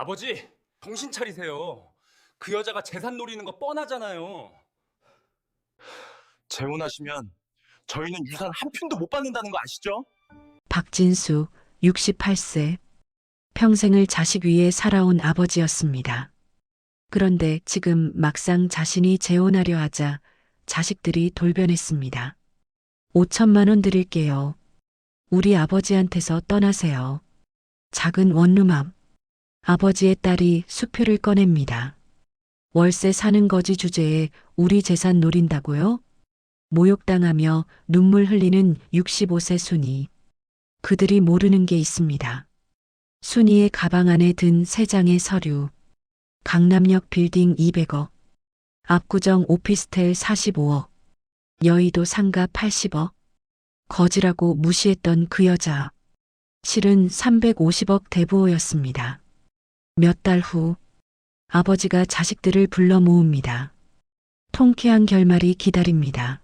아버지, 정신 차리세요. 그 여자가 재산 노리는 거 뻔하잖아요. 재혼하시면 저희는 유산 한 푼도 못 받는다는 거 아시죠? 박진수, 68세. 평생을 자식 위에 살아온 아버지였습니다. 그런데 지금 막상 자신이 재혼하려 하자 자식들이 돌변했습니다. 5천만 원 드릴게요. 우리 아버지한테서 떠나세요. 작은 원룸 앞. 아버지의 딸이 수표를 꺼냅니다. 월세 사는 거지 주제에 우리 재산 노린다고요? 모욕당하며 눈물 흘리는 65세 순이. 그들이 모르는 게 있습니다. 순이의 가방 안에 든 세 장의 서류. 강남역 빌딩 200억. 압구정 오피스텔 45억. 여의도 상가 80억. 거지라고 무시했던 그 여자. 실은 350억 대부호였습니다. 몇 달 후, 아버지가 자식들을 불러 모읍니다. 통쾌한 결말이 기다립니다.